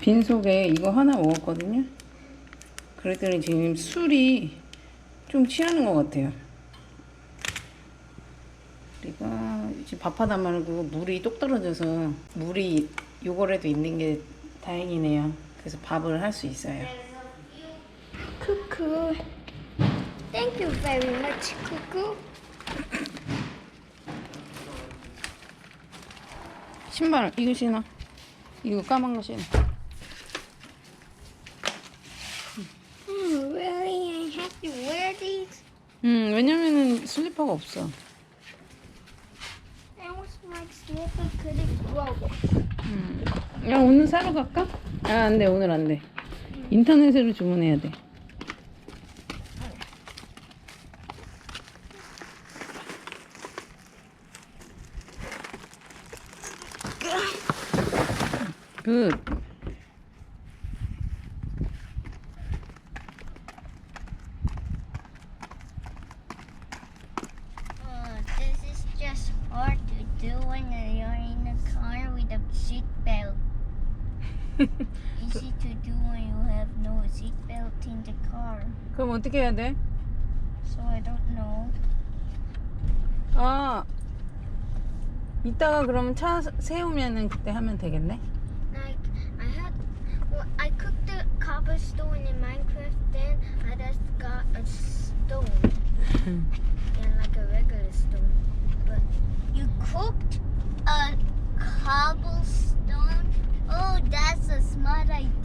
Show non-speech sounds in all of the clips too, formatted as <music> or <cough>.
빈속에 이거 하나 먹었거든요. 그랬더니 지금 술이 좀 취하는 것 같아요. 우리가 지금 밥하다 말고 물이 똑 떨어져서 물이 요거라도 있는 게 다행이네요. 그래서 밥을 할 수 있어요. Cuckoo. Thank you Cuckoo. 신발 이거 신어. 이거 까만 거 신어. 음 왜냐면은 슬리퍼가 없어. 음. 야 오늘 사러 갈까? 아 안 돼 오늘 안 돼. 인터넷으로 주문해야 돼. 그 Uh, this is just hard to do when you're in a car with a seatbelt. Easy to do when you have no seatbelt in the car. 그럼 어떻게 해야 돼? So I don't know. 아 이따가 그러면 차 세우면은 그때 하면 되겠네. Cobblestone in Minecraft. Then I just got a stone, <laughs> and like a regular stone. But you cooked a cobblestone. Oh, that's a smart idea.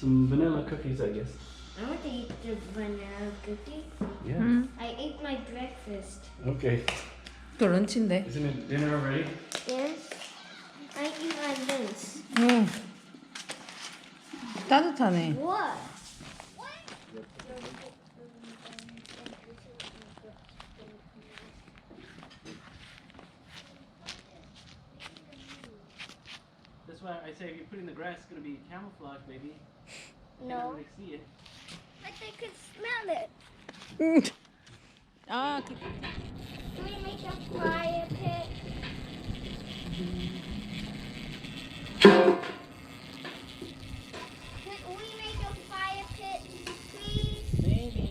Some vanilla cookies, I guess. I want to eat the vanilla cookies. Yeah. Mm. I ate my breakfast. Okay. 또 런치인데. Isn't it dinner already? Yes. I eat my lunch. 음. 따뜻하네. What? That's why I say if you put in the grass, it's going to be camouflage, maybe. No. really see it. But they could smell it. 아, 그, Can we make a fire pit? Can we make a fire pit, please? maybe.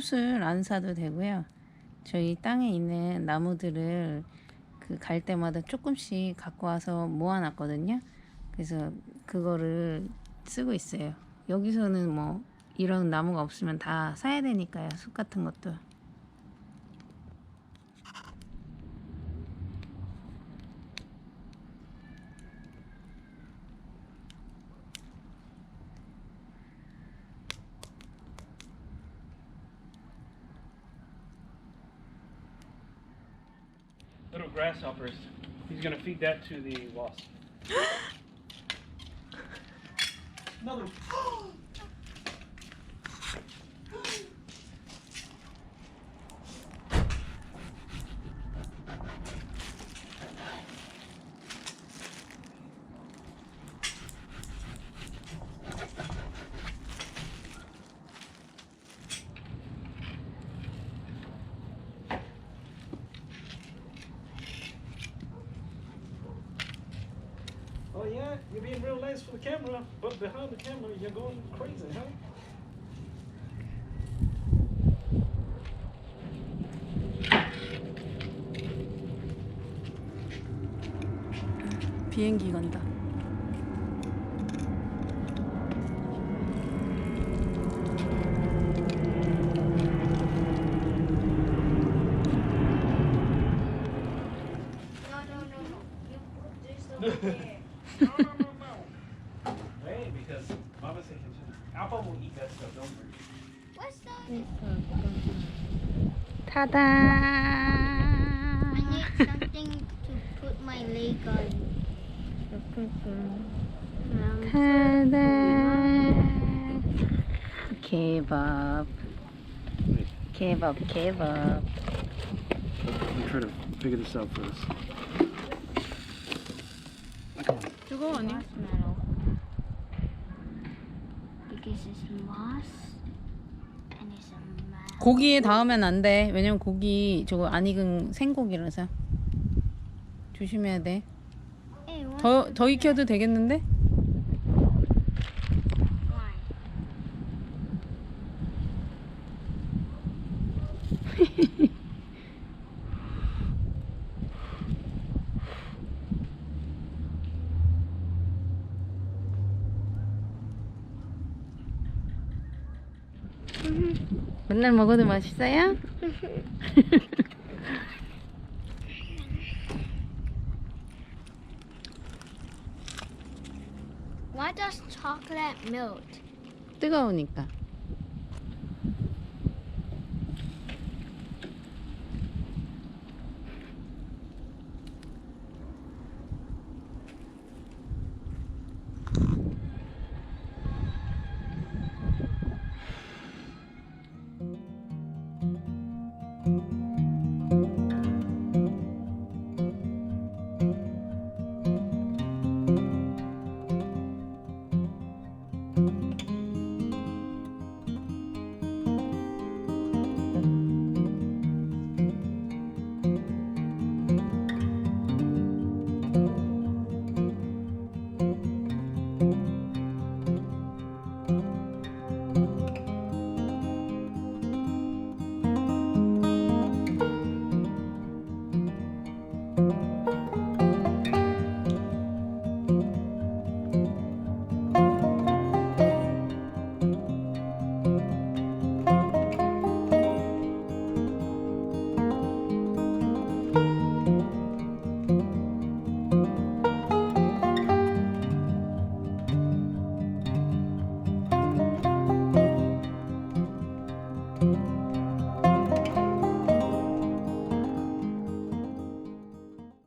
숯을 안 사도 되고요. 저희 땅에 있는 나무들을 그 갈 때마다 조금씩 갖고 와서 모아놨거든요. 그래서 그거를 쓰고 있어요. 여기서는 뭐 이런 나무가 없으면 다 사야 되니까요. 숯 같은 것도. Grasshoppers. He's gonna feed that to the wasp. Another. Oh yeah, you're being real nice for the camera, but behind the camera, you're going crazy, huh? 비행기 간다. <laughs> What's that? 타다. I need something to put my leg on. Um, 타다. 케밥. Wait, 케밥, 케밥. let me try to figure this out first. 뜨거워 아니? marshmallow. Because it's moss 고기에 닿으면 안 돼. 왜냐면 고기 저거 안 익은 생고기라서. 조심해야 돼. 더, 더 익혀도 되겠는데? 맨날 먹어도 맛있어요? Why does chocolate melt? 뜨거우니까.